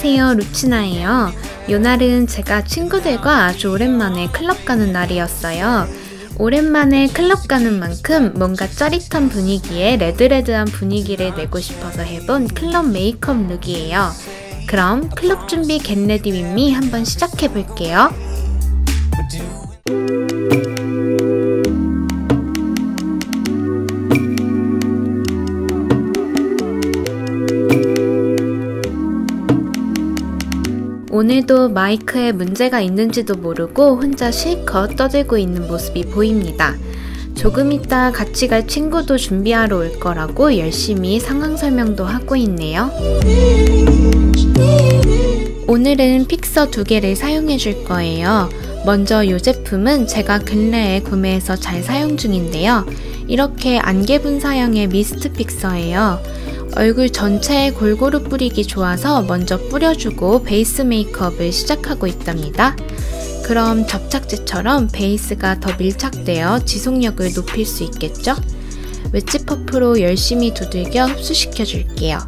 안녕하세요 루치나예요. 요날은 제가 친구들과 아주 오랜만에 클럽 가는 날이었어요. 오랜만에 클럽 가는 만큼 뭔가 짜릿한 분위기에 레드레드한 분위기를 내고 싶어서 해본 클럽 메이크업 룩이에요. 그럼 클럽 준비 겟레디 윗미 한번 시작해 볼게요 오늘도 마이크에 문제가 있는지도 모르고 혼자 실컷 떠들고 있는 모습이 보입니다. 조금 있다 같이 갈 친구도 준비하러 올 거라고 열심히 상황 설명도 하고 있네요. 오늘은 픽서 두 개를 사용해 줄 거예요. 먼저 이 제품은 제가 근래에 구매해서 잘 사용 중인데요. 이렇게 안개 분 사형의 미스트 픽서예요. 얼굴 전체에 골고루 뿌리기 좋아서 먼저 뿌려주고 베이스 메이크업을 시작하고 있답니다. 그럼 접착제처럼 베이스가 더 밀착되어 지속력을 높일 수 있겠죠? 웨지 퍼프로 열심히 두들겨 흡수시켜 줄게요.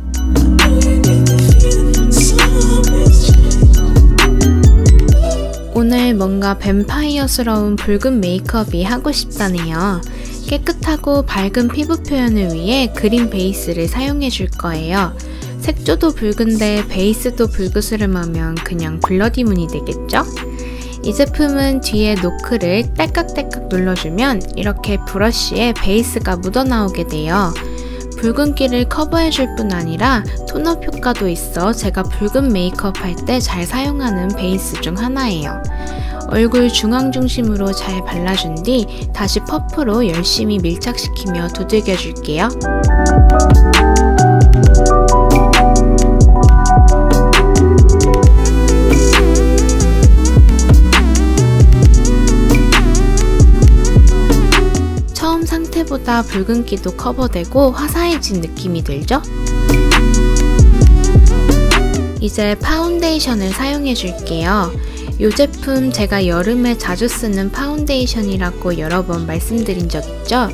오늘 뭔가 뱀파이어스러운 붉은 메이크업이 하고 싶다네요. 깨끗하고 밝은 피부 표현을 위해 그린 베이스를 사용해 줄 거예요. 색조도 붉은데 베이스도 붉으스름하면 그냥 블러디 문이 되겠죠? 이 제품은 뒤에 노크를 딸깍딸깍 눌러주면 이렇게 브러쉬에 베이스가 묻어나오게 돼요. 붉은기를 커버해줄 뿐 아니라 톤업 효과도 있어 제가 붉은 메이크업 할 때 잘 사용하는 베이스 중 하나예요. 얼굴 중앙 중심으로 잘 발라준 뒤 다시 퍼프로 열심히 밀착시키며 두들겨 줄게요. 처음 상태보다 붉은기도 커버되고 화사해진 느낌이 들죠? 이제 파운데이션을 사용해 줄게요. 이 제품 제가 여름에 자주 쓰는 파운데이션이라고 여러 번 말씀드린 적 있죠?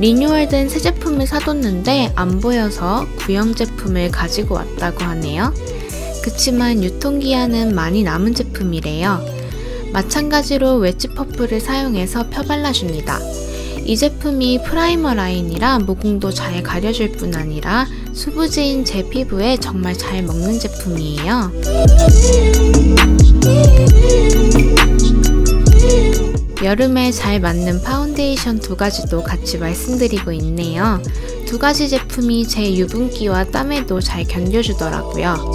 리뉴얼된 새 제품을 사뒀는데 안 보여서 구형 제품을 가지고 왔다고 하네요. 그치만 유통기한은 많이 남은 제품이래요. 마찬가지로 웨지 퍼프를 사용해서 펴발라줍니다. 이 제품이 프라이머 라인이라 모공도 잘 가려줄 뿐 아니라 수부지인 제 피부에 정말 잘 먹는 제품이에요. 여름에 잘 맞는 파운데이션 두 가지도 같이 말씀드리고 있네요. 두 가지 제품이 제 유분기와 땀에도 잘 견뎌주더라고요.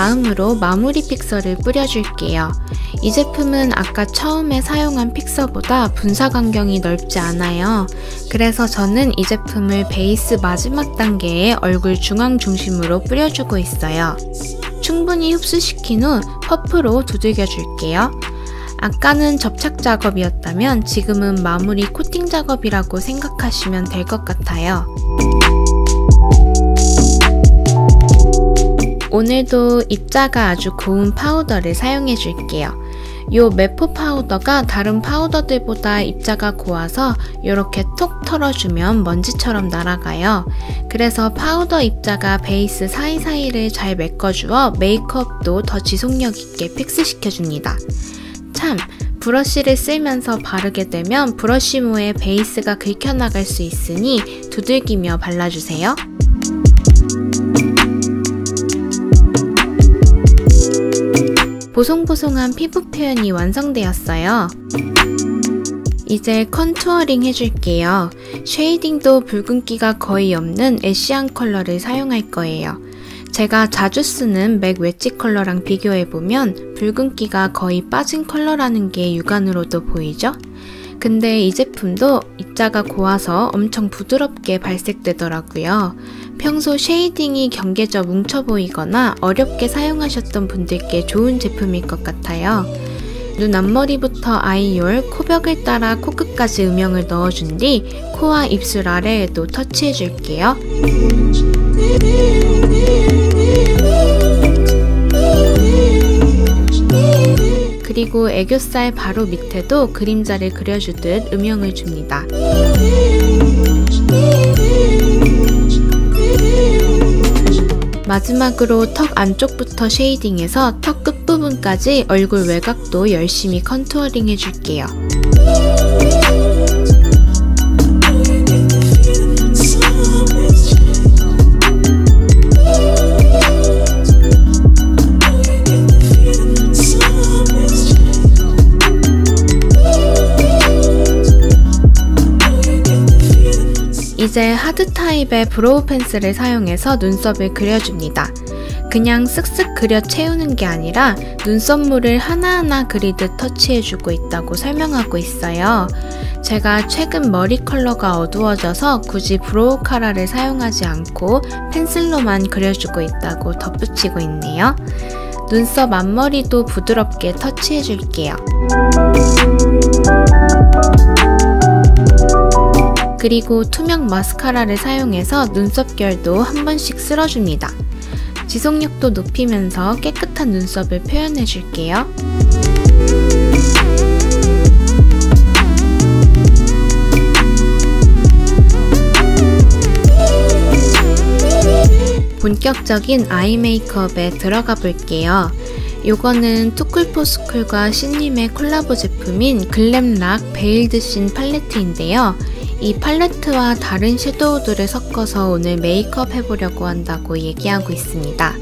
다음으로 마무리 픽서를 뿌려줄게요. 이 제품은 아까 처음에 사용한 픽서보다 분사 간경이 넓지 않아요. 그래서 저는 이 제품을 베이스 마지막 단계에 얼굴 중앙 중심으로 뿌려주고 있어요. 충분히 흡수시킨 후 퍼프로 두들겨 줄게요. 아까는 접착 작업이었다면 지금은 마무리 코팅 작업이라고 생각하시면 될 것 같아요. 오늘도 입자가 아주 고운 파우더를 사용해 줄게요. 요 메포 파우더가 다른 파우더들보다 입자가 고와서 이렇게 톡 털어주면 먼지처럼 날아가요. 그래서 파우더 입자가 베이스 사이사이를 잘 메꿔주어 메이크업도 더 지속력 있게 픽스시켜줍니다. 참! 브러쉬를 쓸면서 바르게 되면 브러쉬모에 베이스가 긁혀나갈 수 있으니 두들기며 발라주세요. 보송보송한 피부 표현이 완성되었어요. 이제 컨투어링 해줄게요. 쉐이딩도 붉은기가 거의 없는 애쉬한 컬러를 사용할 거예요. 제가 자주 쓰는 맥 웨지 컬러랑 비교해보면 붉은기가 거의 빠진 컬러라는 게 육안으로도 보이죠? 근데 이 제품도 입자가 고와서 엄청 부드럽게 발색되더라고요. 평소 쉐이딩이 경계져 뭉쳐 보이거나 어렵게 사용하셨던 분들께 좋은 제품일 것 같아요. 눈 앞머리부터 아이홀, 코벽을 따라 코끝까지 음영을 넣어준 뒤 코와 입술 아래에도 터치해 줄게요. 그리고 애교살 바로 밑에도 그림자를 그려주듯 음영을 줍니다. 마지막으로 턱 안쪽부터 쉐이딩해서 턱 끝부분까지 얼굴 외곽도 열심히 컨투어링 해줄게요. 이제 하드 타입의 브로우 펜슬을 사용해서 눈썹을 그려줍니다. 그냥 쓱쓱 그려 채우는 게 아니라 눈썹물을 하나하나 그리듯 터치해주고 있다고 설명하고 있어요. 제가 최근 머리 컬러가 어두워져서 굳이 브로우 카라를 사용하지 않고 펜슬로만 그려주고 있다고 덧붙이고 있네요. 눈썹 앞머리도 부드럽게 터치해줄게요. 그리고 투명 마스카라를 사용해서 눈썹결도 한 번씩 쓸어줍니다. 지속력도 높이면서 깨끗한 눈썹을 표현해줄게요. 본격적인 아이 메이크업에 들어가 볼게요. 요거는 투쿨포스쿨과 신님의 콜라보 제품인 글램락 베일드 신 팔레트인데요. 이 팔레트와 다른 섀도우들을 섞어서 오늘 메이크업 해보려고 한다고 얘기하고 있습니다.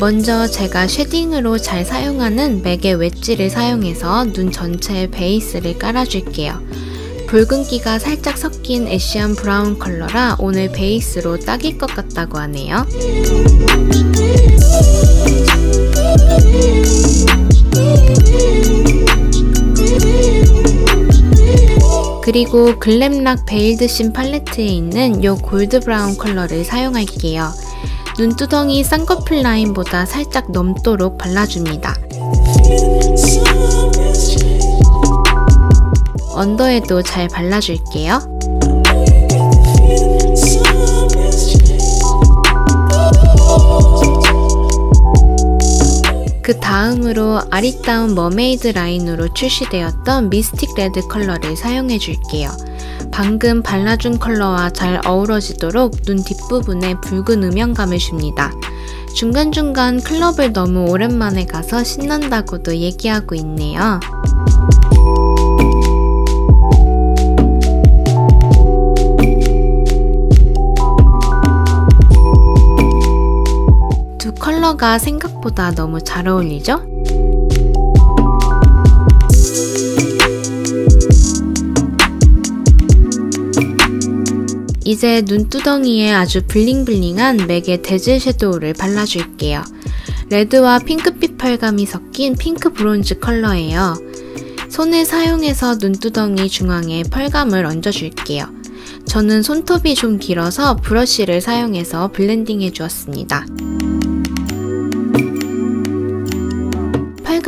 먼저 제가 쉐딩으로 잘 사용하는 맥의 웨지를 사용해서 눈 전체에 베이스를 깔아줄게요. 붉은기가 살짝 섞인 애쉬한 브라운 컬러라 오늘 베이스로 딱일 것 같다고 하네요. 그리고 글램락 베일드 신 팔레트에 있는 요 골드 브라운 컬러를 사용할게요. 눈두덩이 쌍꺼풀 라인보다 살짝 넘도록 발라줍니다. 언더에도 잘 발라줄게요. 그 다음으로 아리따운 머메이드 라인으로 출시되었던 미스틱 레드 컬러를 사용해 줄게요. 방금 발라준 컬러와 잘 어우러지도록 눈 뒷부분에 붉은 음영감을 줍니다. 중간중간 클럽을 너무 오랜만에 가서 신난다고도 얘기하고 있네요. 컬러가 생각보다 너무 잘 어울리죠? 이제 눈두덩이에 아주 블링블링한 맥의 데즐 섀도우를 발라줄게요. 레드와 핑크빛 펄감이 섞인 핑크 브론즈 컬러예요. 손을 사용해서 눈두덩이 중앙에 펄감을 얹어줄게요. 저는 손톱이 좀 길어서 브러쉬를 사용해서 블렌딩 해 주었습니다.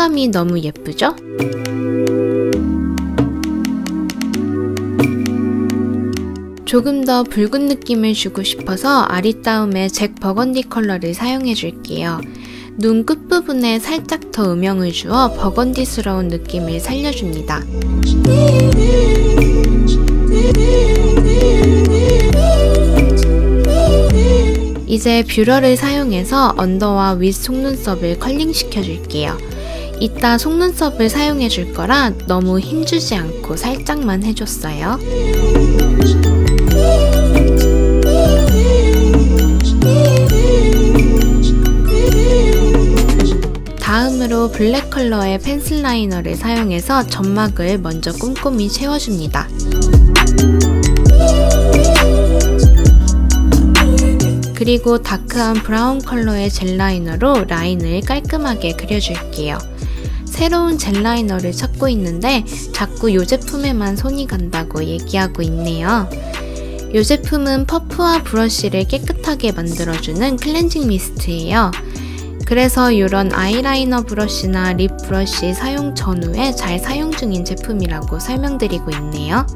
펄감이 너무 예쁘죠? 조금 더 붉은 느낌을 주고 싶어서 아리따움의 잭 버건디 컬러를 사용해 줄게요. 눈 끝부분에 살짝 더 음영을 주어 버건디스러운 느낌을 살려줍니다. 이제 뷰러를 사용해서 언더와 윗 속눈썹을 컬링 시켜 줄게요. 이따 속눈썹을 사용해 줄 거라 너무 힘주지 않고 살짝만 해줬어요. 다음으로 블랙 컬러의 펜슬 라이너를 사용해서 점막을 먼저 꼼꼼히 채워줍니다. 그리고 다크한 브라운 컬러의 젤 라이너로 라인을 깔끔하게 그려줄게요. 새로운 젤 라이너를 찾고 있는데 자꾸 이 제품에만 손이 간다고 얘기하고 있네요. 이 제품은 퍼프와 브러쉬를 깨끗하게 만들어주는 클렌징 미스트예요. 그래서 이런 아이라이너 브러쉬나 립 브러쉬 사용 전후에 잘 사용 중인 제품이라고 설명드리고 있네요.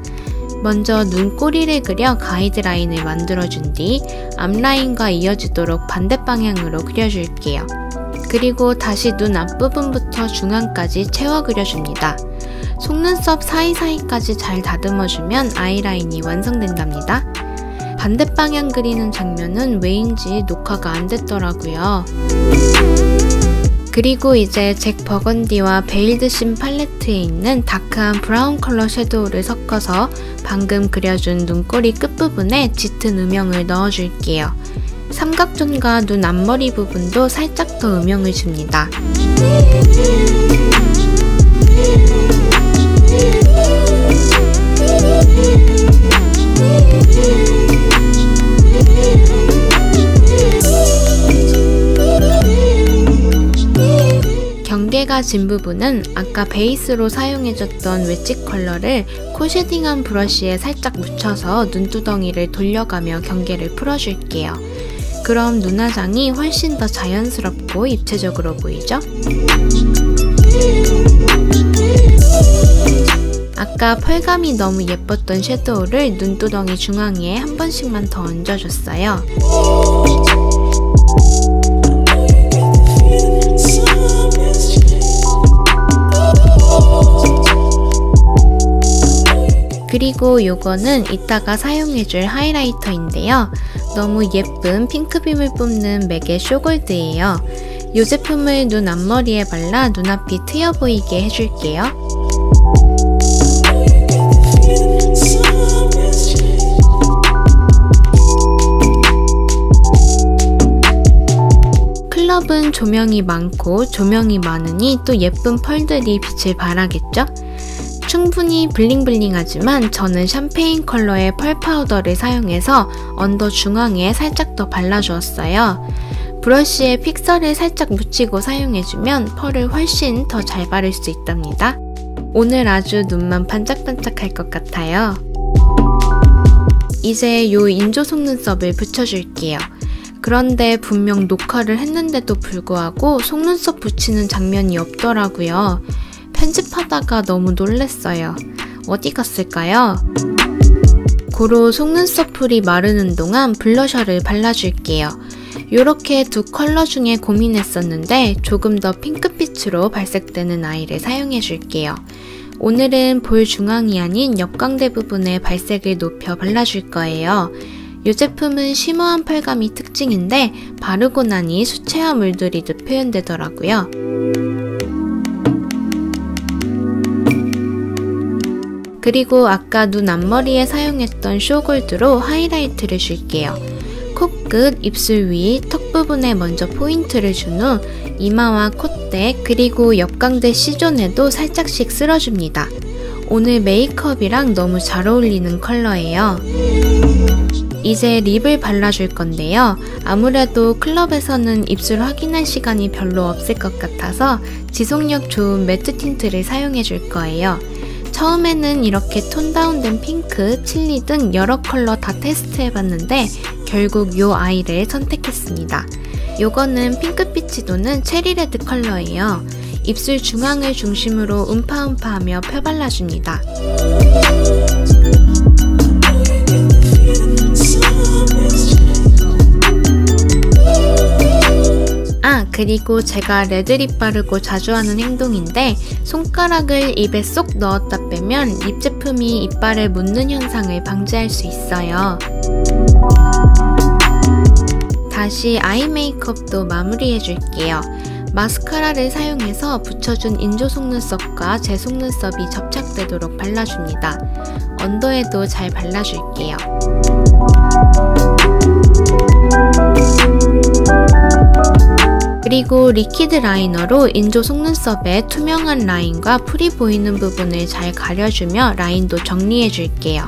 먼저 눈꼬리를 그려 가이드라인을 만들어준 뒤 앞라인과 이어지도록 반대 방향으로 그려줄게요. 그리고 다시 눈 앞부분부터 중앙까지 채워 그려줍니다. 속눈썹 사이사이까지 잘 다듬어주면 아이라인이 완성된답니다. 반대 방향 그리는 장면은 왜인지 녹화가 안 됐더라고요. 그리고 이제 잭 버건디와 베일드심 팔레트에 있는 다크한 브라운 컬러 섀도우를 섞어서 방금 그려준 눈꼬리 끝부분에 짙은 음영을 넣어줄게요. 삼각존과 눈 앞머리 부분도 살짝 더 음영을 줍니다. 경계가 진 부분은 아까 베이스로 사용해줬던 웨지 컬러를 코 쉐딩한 브러쉬에 살짝 묻혀서 눈두덩이를 돌려가며 경계를 풀어줄게요. 그럼 눈화장이 훨씬 더 자연스럽고 입체적으로 보이죠? 아까 펄감이 너무 예뻤던 섀도우를 눈두덩이 중앙에 한 번씩만 더 얹어줬어요. 그리고 요거는 이따가 사용해줄 하이라이터인데요. 너무 예쁜 핑크빔을 뿜는 맥의 쇼골드예요. 이 제품을 눈 앞머리에 발라 눈앞이 트여 보이게 해줄게요. 클럽은 조명이 많고 조명이 많으니 또 예쁜 펄들이 빛을 발하겠죠? 충분히 블링블링하지만 저는 샴페인 컬러의 펄 파우더를 사용해서 언더 중앙에 살짝 더 발라주었어요. 브러쉬에 픽서를 살짝 묻히고 사용해주면 펄을 훨씬 더 잘 바를 수 있답니다. 오늘 아주 눈만 반짝반짝할 것 같아요. 이제 요 인조 속눈썹을 붙여줄게요. 그런데 분명 녹화를 했는데도 불구하고 속눈썹 붙이는 장면이 없더라고요. 편집하다가 너무 놀랬어요. 어디 갔을까요? 고로 속눈썹 풀이 마르는 동안 블러셔를 발라줄게요. 이렇게 두 컬러 중에 고민했었는데 조금 더 핑크빛으로 발색되는 아이를 사용해줄게요. 오늘은 볼 중앙이 아닌 옆광대 부분에 발색을 높여 발라줄 거예요. 이 제품은 쉬머한 펄감이 특징인데 바르고 나니 수채화 물들이듯 표현되더라고요. 그리고 아까 눈 앞머리에 사용했던 쇼골드로 하이라이트를 줄게요. 코끝, 입술 위, 턱 부분에 먼저 포인트를 준 후 이마와 콧대 그리고 옆광대 C존에도 살짝씩 쓸어줍니다. 오늘 메이크업이랑 너무 잘 어울리는 컬러예요. 이제 립을 발라줄 건데요. 아무래도 클럽에서는 입술 확인할 시간이 별로 없을 것 같아서 지속력 좋은 매트 틴트를 사용해 줄 거예요. 처음에는 이렇게 톤 다운된 핑크, 칠리 등 여러 컬러 다 테스트해봤는데 결국 요 아이를 선택했습니다. 요거는 핑크빛이 도는 체리레드 컬러예요. 입술 중앙을 중심으로 음파음파하며 펴발라줍니다. 그리고 제가 레드립 바르고 자주 하는 행동인데 손가락을 입에 쏙 넣었다 빼면 립 제품이 이빨에 묻는 현상을 방지할 수 있어요. 다시 아이 메이크업도 마무리해 줄게요. 마스카라를 사용해서 붙여준 인조 속눈썹과 제 속눈썹이 접착되도록 발라줍니다. 언더에도 잘 발라줄게요. 그리고 리퀴드 라이너로 인조 속눈썹의 투명한 라인과 풀이 보이는 부분을 잘 가려주며 라인도 정리해줄게요.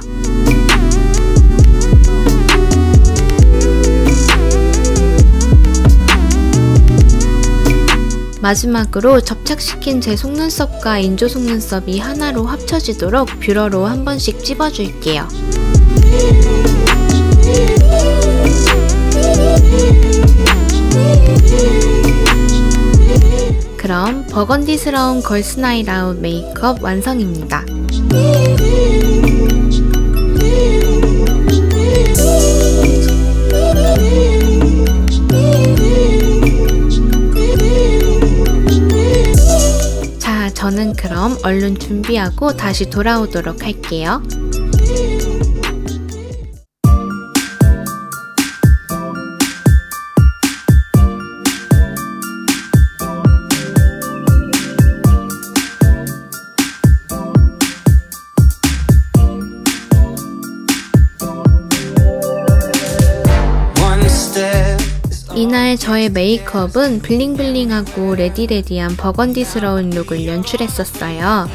마지막으로 접착시킨 제 속눈썹과 인조 속눈썹이 하나로 합쳐지도록 뷰러로 한 번씩 찝어줄게요. 버건디스러운 걸스나이라운 메이크업 완성입니다. 자, 저는 그럼 얼른 준비하고 다시 돌아오도록 할게요. 저의 메이크업은 블링블링하고 레디레디한 버건디스러운 룩을 연출했었어요.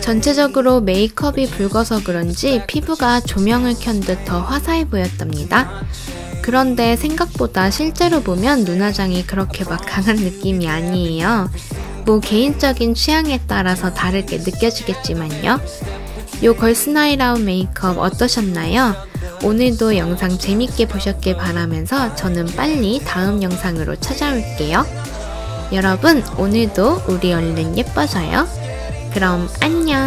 전체적으로 메이크업이 붉어서 그런지 피부가 조명을 켠 듯 더 화사해 보였답니다. 그런데 생각보다 실제로 보면 눈화장이 그렇게 막 강한 느낌이 아니에요. 뭐 개인적인 취향에 따라서 다르게 느껴지겠지만요. 요 걸스나이라운 메이크업 어떠셨나요? 오늘도 영상 재밌게 보셨길 바라면서 저는 빨리 다음 영상으로 찾아올게요. 여러분, 오늘도 우리 얼른 예뻐져요. 그럼 안녕!